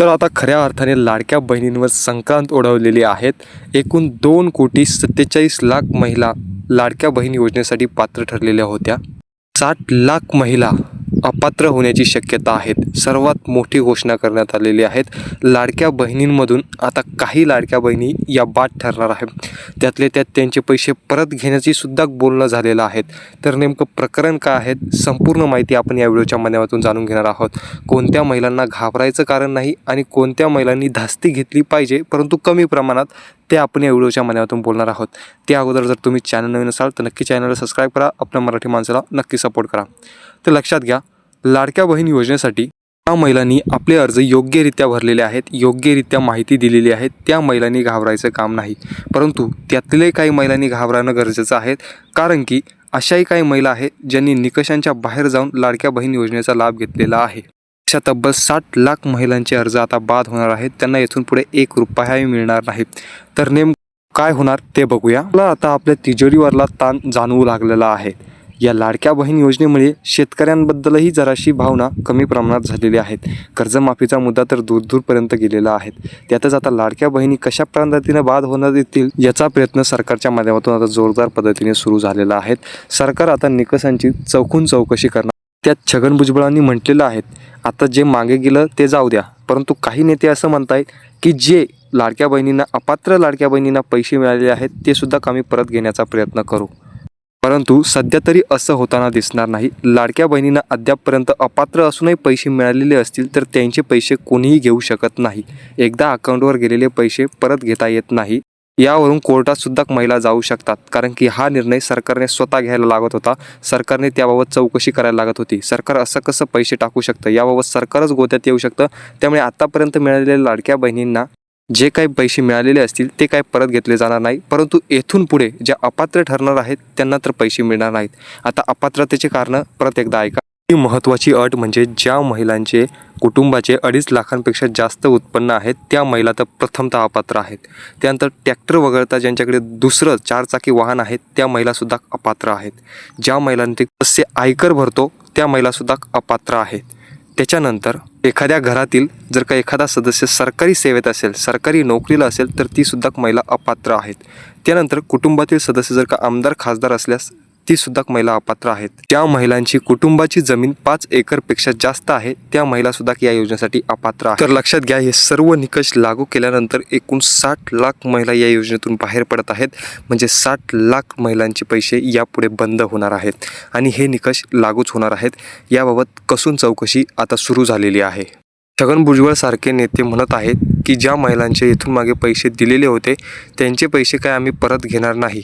तर आता खऱ्या अर्थाने लाडक्या बहिणींवर संक्रांत ओढवलेली आहेत. एकूण दोन कोटी सत्तेचाळीस लाख महिला लाडक्या बहीण योजनेसाठी पात्र ठरलेल्या होत्या. साठ लाख महिला अपात्र होण्याची शक्यता आहेत. सर्वात मोठी घोषणा करण्यात आलेली आहेत. लाडक्या बहिणींमधून आता काही लाडक्या बहिणी या बाद ठरणार आहेत. त्यातले त्यात त्यांचे पैसे परत घेण्याची सुद्धा बोलणं झालेलं आहे. तर नेमकं प्रकरण काय आहेत? संपूर्ण माहिती आपण या व्हिडिओच्या माध्यमातून जाणून घेणार आहोत. कोणत्या महिलांना घाबरायचं कारण नाही आणि कोणत्या महिलांनी धास्ती घेतली पाहिजे परंतु कमी प्रमाणात ते आपण या व्हिडिओच्या माध्यमातून बोलणार आहोत. त्या अगोदर जर तुम्ही चॅनल नवीन असाल तर नक्की चॅनलला सबस्क्राईब करा आपल्या मराठी माणसाला नक्की सपोर्ट करा. तर लक्षात घ्या लाडक्या बहीण योजनेसाठी ज्या महिलांनी आपले अर्ज योग्यरित्या भरलेले आहेत योग्यरित्या माहिती दिलेली आहे. त्या महिलांनी घाबरायचं काम नाही. परंतु त्यातले काही महिलांनी घाबरणं गरजेचं आहे. कारण की अशाही काही महिला आहेत ज्यांनी निकषांच्या बाहेर जाऊन लाडक्या बहीण योजनेचा लाभ घेतलेला आहे. अशा तब्बल साठ लाख महिलांचे अर्ज आता बाद होणार आहेत. त्यांना येथून पुढे एक रुपयाही मिळणार नाही. तर नेम काय होणार ते बघूया. मला आता आपल्या तिजोरीवरला ताण जाणवू लागलेला आहे. या लाडक्या बहीण योजनेमुळे शेतकऱ्यांबद्दलही जराशी भावना कमी प्रमाणात झालेली आहेत. कर्जमाफीचा मुद्दा तर दूर दूरपर्यंत गेलेला आहे. त्यातच आता लाडक्या बहिणी कशा पद्धतीने बाद होणार येतील याचा प्रयत्न सरकारच्या माध्यमातून आता जोरदार पद्धतीने सुरू झालेला आहे. सरकार आता निकषांची चौकून चौकशी करणार. त्यात छगन भुजबळांनी म्हटलेलं आहे आता जे मागे गेलं ते जाऊ द्या. परंतु काही नेते असं म्हणतायत की जे लाडक्या बहिणींना अपात्र लाडक्या बहिणींना पैसे मिळालेले आहेत ते सुद्धा कमी परत घेण्याचा प्रयत्न करू. परंतु सध्या तरी असं होताना दिसणार नाही. लाडक्या बहिणींना अद्यापपर्यंत अपात्र असूनही पैसे मिळालेले असतील तर त्यांचे पैसे कोणीही घेऊ शकत नाही. एकदा अकाउंटवर गेलेले पैसे परत घेता येत नाही. यावरून कोर्टात सुद्धा महिला जाऊ शकतात. कारण की हा निर्णय सरकारने स्वतः घ्यायला लागत होता. सरकारने त्याबाबत चौकशी करायला लागत होती. सरकार असं कसं पैसे टाकू शकतं? याबाबत सरकारच गोत्यात येऊ शकतं. त्यामुळे आतापर्यंत मिळालेल्या लाडक्या बहिणींना जे काही पैसे मिळालेले असतील ते काय परत घेतले जाणार नाही. परंतु येथून पुढे ज्या अपात्र ठरणार आहेत त्यांना तर पैसे मिळणार नाहीत. आता अपात्रतेचे कारण परत एकदा ऐका. ही महत्त्वाची अट म्हणजे ज्या महिलांचे कुटुंबाचे अडीच लाखांपेक्षा जास्त उत्पन्न आहेत त्या महिला तर प्रथमतः अपात्र आहेत. त्यानंतर ट्रॅक्टर वगळता ज्यांच्याकडे दुसरं चारचाकी वाहन आहेत त्या महिलासुद्धा अपात्र आहेत. ज्या महिलांचे कसे आयकर भरतो त्या महिलासुद्धा अपात्र आहेत. त्याच्यानंतर एखाद्या घरातील जर का एखादा सदस्य सरकारी सेवेत असेल सरकारी नोकरीला असेल तर तीसुद्धा महिला अपात्र आहेत. त्यानंतर कुटुंबातील सदस्य जर का आमदार खासदार असल्यास सुद्धा महिला अपात्र आहेत. त्या महिलांची कुटुंबाची जमीन पाच एकरपेक्षा जास्त आहे. त्या महिला सुद्धा या योजनेसाठी अपात्र आहे तर लक्षात घ्या हे सर्व निकष लागू केल्यानंतर एकूण साठ लाख महिला या योजनेतून बाहेर पडत आहेत. म्हणजे साठ लाख महिलांचे पैसे यापुढे बंद होणार आहेत. आणि हे निकष लागूच होणार आहेत. याबाबत कसून चौकशी आता सुरू झालेली आहे. छगन भुजबळ सारखे नेते म्हणत आहेत की ज्या महिलांचे इथून मागे पैसे दिलेले होते त्यांचे पैसे काय आम्ही परत घेणार नाही.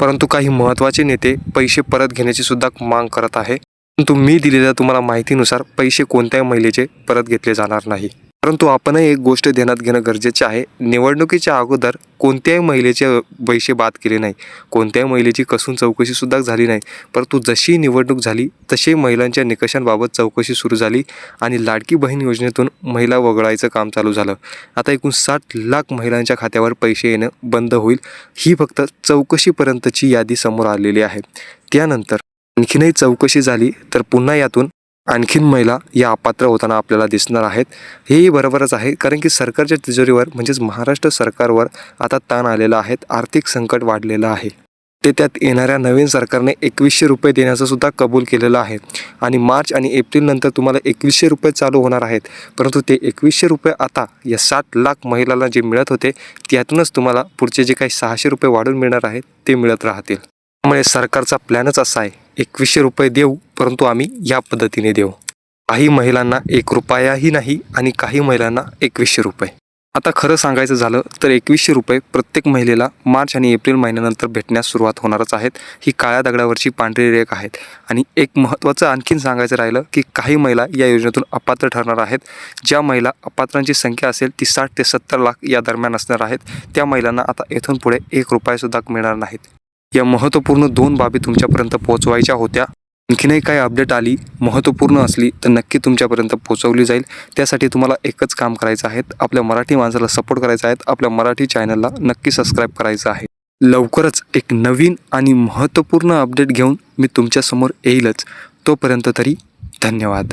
परंतु काही महत्त्वाचे नेते पैसे परत घेण्याची सुद्धा मांग करत आहे. परंतु मी दिलेल्या तुम्हाला माहितीनुसार पैसे कोणत्याही महिलेचे परत घेतले जाणार नाही. परंतु आपणही एक गोष्ट ध्यानात घेणं गरजेचे आहे. निवडणुकीच्या अगोदर कोणत्याही महिलेचे पैसे बाद केले नाही. कोणत्याही महिलेची कसून चौकशीसुद्धा झाली नाही. परंतु जशी निवडणूक झाली तशी महिलांच्या निकषांबाबत चौकशी सुरू झाली आणि लाडकी बहीण योजनेतून महिला वगळायचं काम चालू झालं. आता एकूण साठ लाख महिलांच्या खात्यावर पैसे येणं बंद होईल ही फक्त चौकशीपर्यंतची यादी समोर आलेली आहे. त्यानंतर आणखीनही चौकशी झाली तर पुन्हा यातून आणखीन महिला या अपात्र होताना आपल्याला दिसणार आहेत. हेही बरोबरच आहे कारण की सरकारच्या तिजोरीवर म्हणजेच महाराष्ट्र सरकारवर आता ताण आलेला आहे आर्थिक संकट वाढलेलं आहे. ते त्यात येणाऱ्या नवीन सरकारने एकवीसशे रुपये देण्याचं सुद्धा कबूल केलेलं आहे. आणि मार्च आणि एप्रिलनंतर तुम्हाला एकवीसशे रुपये चालू होणार आहेत. परंतु ते एकवीसशे रुपये आता या सात लाख महिलांना जे मिळत होते त्यातूनच तुम्हाला पुढचे जे काही सहाशे रुपये वाढून मिळणार आहेत ते मिळत राहतील. त्यामुळे सरकारचा प्लॅनच असा आहे. एकवीसशे रुपये देऊ परंतु आम्ही या पद्धतीने देऊ. काही महिलांना एक रुपयाही नाही आणि काही महिलांना एकवीसशे रुपये. आता खरं सांगायचं झालं तर एकवीसशे रुपये प्रत्येक महिलेला मार्च आणि एप्रिल महिन्यानंतर भेटण्यास सुरुवात होणारच आहेत. ही काळ्या दगडावरची पांढरी रेख आहेत. आणि एक महत्त्वाचं आणखीन सांगायचं राहिलं की काही महिला या योजनेतून अपात्र ठरणार आहेत. ज्या महिला अपात्रांची संख्या असेल ती साठ ते सत्तर लाख या दरम्यान असणार आहेत. त्या महिलांना आता येथून पुढे एक रुपयासुद्धा मिळणार नाहीत. या महत्त्वपूर्ण दोन बाबी तुमच्यापर्यंत पोहोचवायच्या होत्या. आणखीनही काही अपडेट आली महत्त्वपूर्ण असली तर नक्की तुमच्यापर्यंत पोहोचवली जाईल. त्यासाठी तुम्हाला एकच काम करायचं आहे. आपल्या मराठी माणसाला सपोर्ट करायचा आहे. आपल्या मराठी चॅनलला नक्की सबस्क्राईब करायचं आहे. लवकरच एक नवीन आणि महत्त्वपूर्ण अपडेट घेऊन मी तुमच्यासमोर येईलच. तोपर्यंत तरी धन्यवाद.